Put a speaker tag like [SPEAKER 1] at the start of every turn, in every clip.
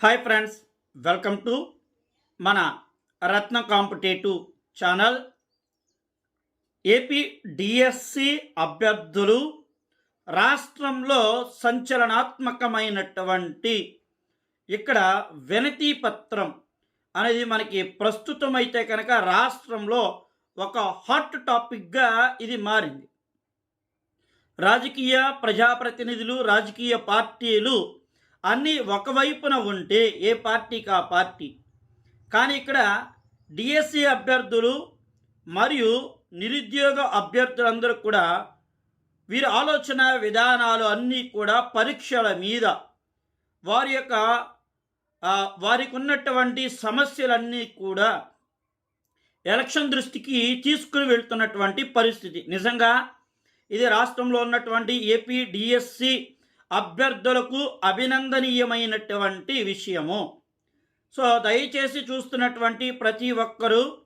[SPEAKER 1] Hi friends welcome to మన Ratna competitive channel. AP DSC అభ్యర్థులు రాష్ట్రంలో సంచలనాత్మకమైనటువంటి ఇక్కడ వినతి పత్రం అనేది మనకి ప్రస్తుతమైతే కనుక రాష్ట్రంలో ఒక హాట్ టాపిక్గా ఇది మారింది. రాజకీయ ప్రజాప్రతినిధులు రాజకీయ పార్టీలు అన్నీ ఒకవైపున ఉంటే ఏ పార్టీకి ఆ పార్టీ. కానీ ఇక్కడ డిఎస్సి అభ్యర్థులు మరియు నిరుద్యోగ అభ్యర్థులందరూ కూడా వీరి ఆలోచన విధానాలు అన్నీ కూడా పరీక్షల మీద వారి యొక్క వారికి ఉన్నటువంటి సమస్యలన్నీ కూడా ఎలక్షన్ దృష్టికి తీసుకుని వెళ్తున్నటువంటి పరిస్థితి. నిజంగా ఇది రాష్ట్రంలో ఉన్నటువంటి ఏపీ డిఎస్సి అభ్యర్థులకు అభినందనీయమైనటువంటి విషయము. సో దయచేసి చూస్తున్నటువంటి ప్రతి ఒక్కరూ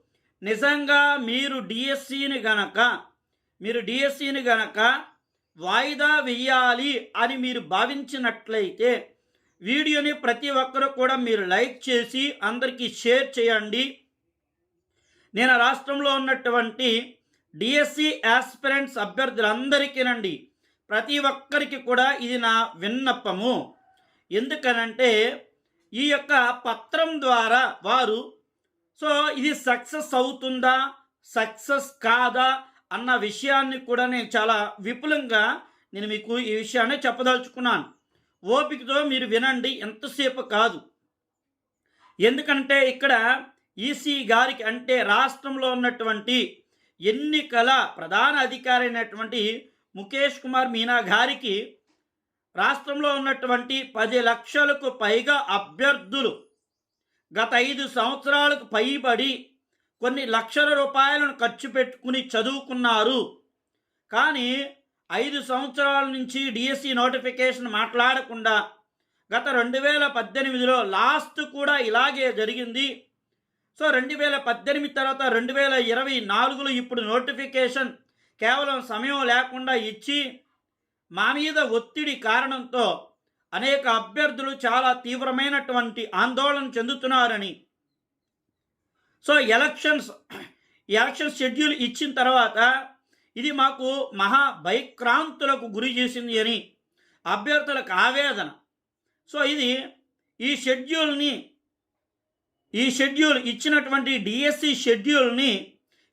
[SPEAKER 1] నిజంగా మీరు డిఎస్సిని గనక మీరు డిఎస్సిని గనక వాయిదా వేయాలి అని మీరు భావించినట్లయితే వీడియోని ప్రతి ఒక్కరు కూడా మీరు లైక్ చేసి అందరికీ షేర్ చేయండి. నేను రాష్ట్రంలో ఉన్నటువంటి డిఎస్సి యాస్పిరెంట్స్ అభ్యర్థులందరికీనండి ప్రతి ఒక్కరికి కూడా ఇది నా విన్నపము. ఎందుకనంటే ఈ యొక్క పత్రం ద్వారా వారు సో ఇది సక్సెస్ అవుతుందా సక్సెస్ కాదా అన్న విషయాన్ని కూడా నేను చాలా విపులంగా నేను మీకు ఈ విషయాన్ని చెప్పదలుచుకున్నాను. ఓపికతో మీరు వినండి ఎంతసేపు కాదు. ఎందుకంటే ఇక్కడ ఈసీ గారికి అంటే రాష్ట్రంలో ఉన్నటువంటి ఎన్నికల ప్రధాన అధికారి అయినటువంటి ముఖేష్ కుమార్ మీనా గారికి రాష్ట్రంలో ఉన్నటువంటి పది లక్షలకు పైగా అభ్యర్థులు గత ఐదు సంవత్సరాలకు పైబడి కొన్ని లక్షల రూపాయలను ఖర్చు పెట్టుకుని చదువుకున్నారు. కానీ ఐదు సంవత్సరాల నుంచి డిఎస్సి నోటిఫికేషన్ మాట్లాడకుండా గత రెండు వేల పద్దెనిమిదిలో లాస్ట్ కూడా ఇలాగే జరిగింది. సో రెండు వేల పద్దెనిమిది తర్వాత రెండు వేల ఇరవై నాలుగులో ఇప్పుడు నోటిఫికేషన్ కేవలం సమయం లేకుండా ఇచ్చి మా మీద ఒత్తిడి కారణంతో అనేక అభ్యర్థులు చాలా తీవ్రమైనటువంటి ఆందోళన చెందుతున్నారని. సో ఎలక్షన్స్ ఎలక్షన్ షెడ్యూల్ ఇచ్చిన తర్వాత ఇది మాకు మహా భయక్రాంతులకు గురి చేసింది అని అభ్యర్థులకు ఆవేదన. సో ఇది ఈ షెడ్యూల్ని ఈ షెడ్యూల్ ఇచ్చినటువంటి డిఎస్సి షెడ్యూల్ని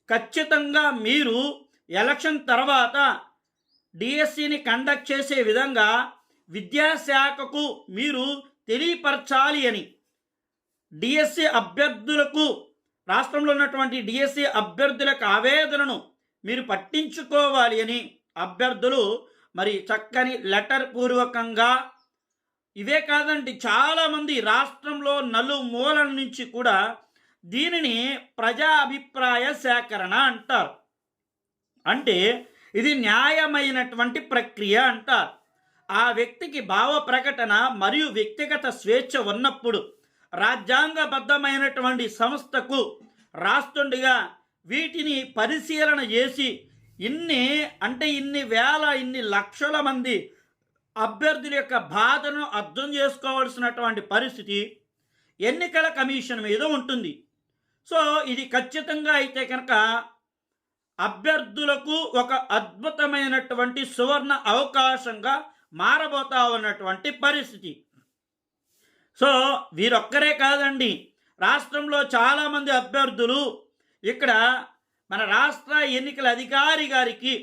[SPEAKER 1] ఖచ్చితంగా మీరు ఎలక్షన్ తర్వాత డిఎస్సిని కండక్ట్ చేసే విధంగా విద్యాశాఖకు మీరు తెలియపరచాలి అని డిఎస్సి అభ్యర్థులకు రాష్ట్రంలో ఉన్నటువంటి డిఎస్సి అభ్యర్థులకు ఆవేదనను మీరు పట్టించుకోవాలి అని అభ్యర్థులు మరి చక్కని లెటర్ పూర్వకంగా ఇవే కాదండి చాలామంది రాష్ట్రంలో నలుమూలల నుంచి కూడా దీనిని ప్రజా అభిప్రాయ సేకరణ అంటారు. అంటే ఇది న్యాయమైనటువంటి ప్రక్రియ అంటారు. ఆ వ్యక్తికి భావ ప్రకటన మరియు వ్యక్తిగత స్వేచ్ఛ ఉన్నప్పుడు రాజ్యాంగబద్ధమైనటువంటి సంస్థకు రాస్తుండగా వీటిని పరిశీలన చేసి ఇన్ని అంటే ఇన్ని వేల ఇన్ని లక్షల మంది అభ్యర్థుల యొక్క బాధను అర్థం చేసుకోవాల్సినటువంటి పరిస్థితి ఎన్నికల కమిషన్ మీద ఉంటుంది. సో ఇది ఖచ్చితంగా అయితే కనుక అభ్యర్థులకు ఒక అద్భుతమైనటువంటి సువర్ణ అవకాశంగా మారబోతా ఉన్నటువంటి పరిస్థితి. సో వీరొక్కరే కాదండి. రాష్ట్రంలో చాలామంది అభ్యర్థులు ఇక్కడ మన రాష్ట్ర ఎన్నికల అధికారి గారికి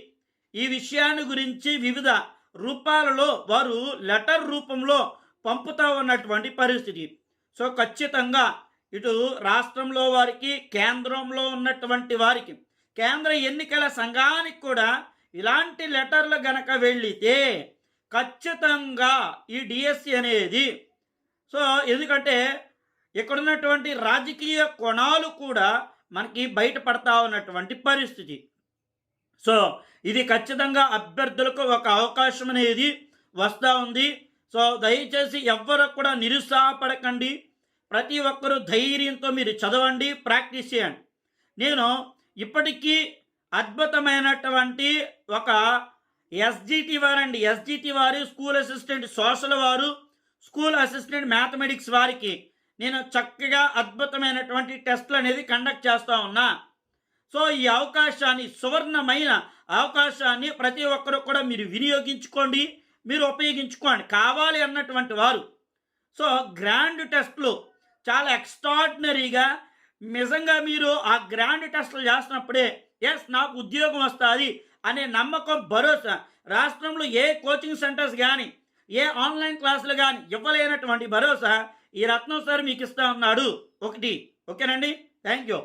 [SPEAKER 1] ఈ విషయాన్ని గురించి వివిధ రూపాలలో వారు లెటర్ రూపంలో పంపుతా ఉన్నటువంటి పరిస్థితి. సో ఖచ్చితంగా ఇటు రాష్ట్రంలో వారికి కేంద్రంలో ఉన్నటువంటి వారికి కేంద్ర ఎన్నికల సంఘానికి కూడా ఇలాంటి లెటర్లు గనక వెళ్ళితే ఖచ్చితంగా ఈ డిఎస్సి అనేది సో ఎందుకంటే ఇక్కడ ఉన్నటువంటి రాజకీయ కోణాలు కూడా మనకి బయటపడతా ఉన్నటువంటి పరిస్థితి. సో ఇది ఖచ్చితంగా అభ్యర్థులకు ఒక అవకాశం అనేది వస్తూ ఉంది. సో దయచేసి ఎవ్వరు కూడా నిరుత్సాహపడకండి. ప్రతి ఒక్కరూ ధైర్యంతో మీరు చదవండి ప్రాక్టీస్ చేయండి. నేను ఇప్పటికీ అద్భుతమైనటువంటి ఒక ఎస్జిటి వారండి ఎస్జిటి వారు స్కూల్ అసిస్టెంట్ సోషల్ వారు స్కూల్ అసిస్టెంట్ మ్యాథమెటిక్స్ వారికి నేను చక్కగా అద్భుతమైనటువంటి టెస్ట్లు అనేది కండక్ట్ చేస్తూ ఉన్నా. సో ఈ అవకాశాన్ని సువర్ణమైన అవకాశాన్ని ప్రతి ఒక్కరు కూడా మీరు వినియోగించుకోండి మీరు ఉపయోగించుకోండి. కావాలి అన్నటువంటి వారు. సో గ్రాండ్ టెస్ట్లు చాలా ఎక్స్ట్రాడినరీగా నిజంగా మీరు ఆ గ్రాండ్ టెస్ట్లు చేస్తున్నప్పుడే ఎస్ నాకు ఉద్యోగం వస్తుంది అనే నమ్మకం భరోసా. రాష్ట్రంలో ఏ కోచింగ్ సెంటర్స్ కానీ ఏ ఆన్లైన్ క్లాసులు కానీ ఇవ్వలేనటువంటి భరోసా ఈ రత్నం సార్ మీకు ఇస్తా ఉన్నాడు. ఒకటి. ఓకేనండి? Thank you